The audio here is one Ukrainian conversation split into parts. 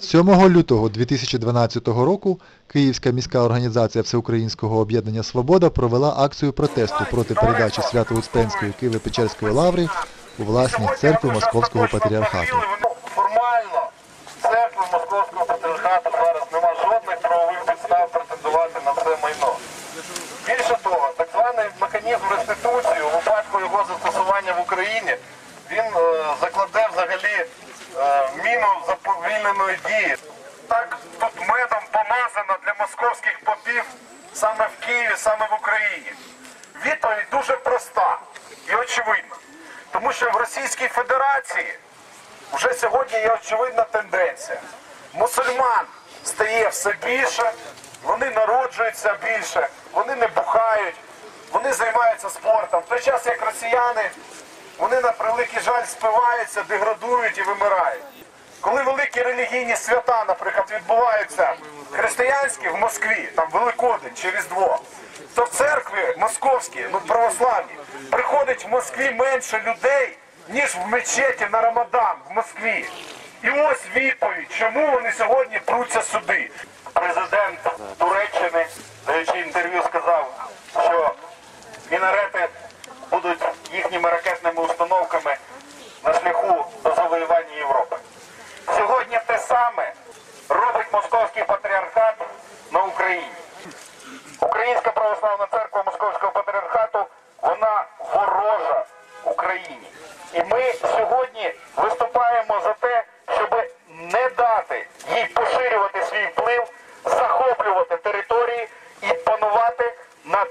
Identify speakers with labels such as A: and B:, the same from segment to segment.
A: 7 лютого 2012 року Київська міська організація Всеукраїнського об'єднання Свобода провела акцію протесту проти передачі Свято-Успенської Києво-Печерської лаври у власність церкви Московського патріархату.
B: Формально церкви Московського патріархату зараз нема жодних правових підстав претендувати на це майно. Більше того, так званий механізм реституції у випадку його застосування в Україні, він е, закладе взагалі е, міну дії. Так тут медом помазано для московських попів саме в Києві, саме в Україні. Відповідь дуже проста і очевидна. Тому що в Російській Федерації вже сьогодні є очевидна тенденція. Мусульман стає все більше, вони народжуються більше, вони не бухають, вони займаються спортом. В той час як росіяни, вони на превеликий жаль спиваються, деградують і вимирають. Коли великі релігійні свята, наприклад, відбуваються християнські в Москві, там Великодень чи Різдво, то в церкві московські, ну православні, приходить в Москві менше людей, ніж в мечеті на Рамадан в Москві. І ось відповідь, чому вони сьогодні пруться сюди. Президент Туреччини, даючи інтерв'ю, сказав, що мінарети будуть їхніми ракетними установками на шляху до завоювання Європи. Сьогодні те саме робить московський патріархат на Україні. Українська православна церква Московського патріархату, вона ворожа Україні. І ми сьогодні виступаємо за те, щоб не дати їй поширювати свій вплив, захоплювати території і панувати над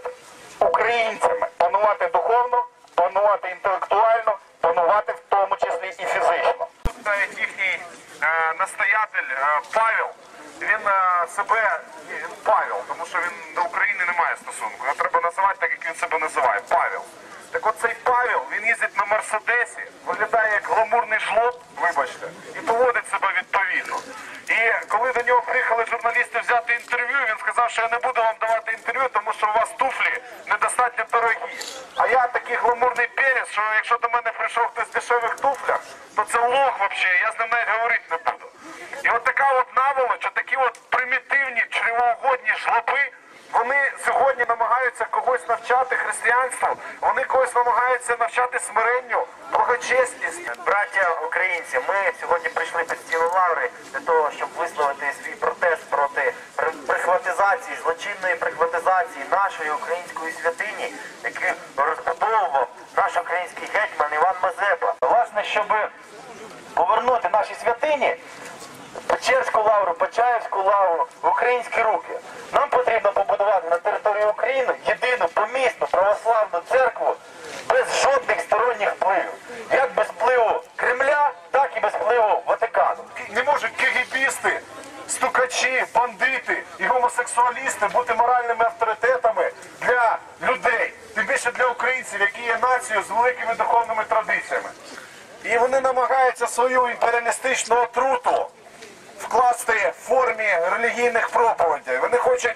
B: українцями, панувати духовно, панувати інтелектуально, панувати в тому числі і фізично. Навіть їхній е, настоятель е, Павел, він е, себе він Павел, тому що він до України не має стосунку. Його треба називати так, як він себе називає Павел. Так от цей Павел, він їздить на Мерседесі, виглядає як гламурний жлоб, вибачте, і поводить себе відповідно. І коли до нього приїхали журналісти взяти інтерв'ю, він сказав, що я не буду вам давати інтерв'ю, тому що у вас туфлі недостатньо дорогі. А я такий гламурний перець, що якщо до мене прийшов хтось в дешевих туфлях, то це лох взагалі, я з ним навіть говорити не буду. І от така от наволоч, от такі от примітивні, чревоугодні жлоби, вони сьогодні намагаються когось навчати християнству, вони когось намагаються навчати смиренню, благочесність.
C: Браття українці, ми сьогодні прийшли під стіну лаври для того, щоб висловити свій протест проти прихватизації, злочинної прихватизації нашої української святині, яку розбудовував наш український гетьман Іван Мазепа. Власне, щоб повернути наші святині, Печерську лавру, Почаївську лавру в українські руки. Нам потрібно побудувати на території України єдину помісну православну церкву без жодних сторонніх впливів. Як без впливу Кремля, так і без впливу Ватикану.
B: Не можуть кегібісти, стукачі, бандити і гомосексуалісти бути моральними авторитетами для людей, тим більше для українців, які є нацією з великими духовними традиціями. І вони намагаються свою імперіалістичну отруту вкласти в формі релігійних проповідей. Вони хочуть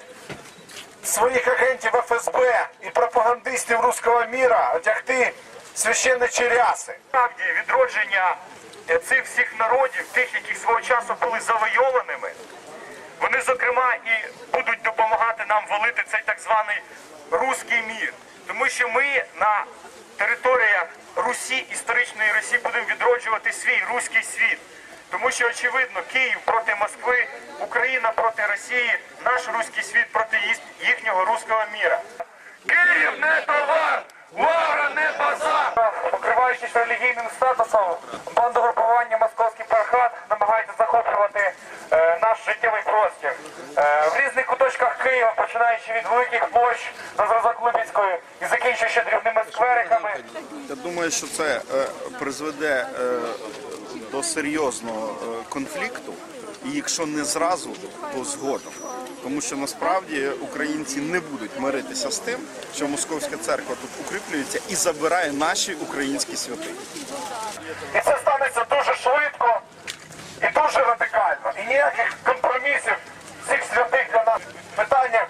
B: своїх агентів ФСБ і пропагандистів руського міра одягти священничі ряси.
D: Справді відродження е, цих всіх народів, тих, які свого часу були завойованими, вони, зокрема, і будуть допомагати нам валити цей так званий руський мір. Тому що ми на територіях Русі, історичної Русі, будемо відроджувати свій руський світ. Тому що, очевидно, Київ проти Москви, Україна проти Росії, наш руський світ проти їхнього руського міра. Київ не товар, Лавра не базар!
B: Покриваючись релігійним статусом, бандугрупування Московський пархат намагається захоплювати е, наш життєвий простір. Е, в Києва, починаючи від великих площ на зразок Липецької і закінчуючи дрібними сквериками.
E: Я думаю, що це е, призведе е, до серйозного е, конфлікту, і якщо не зразу, то згодом. Тому що насправді українці не будуть миритися з тим, що московська церква тут укріплюється і забирає наші українські святи.
B: І це станеться дуже швидко і дуже радикально. І ніяких компромісів Питання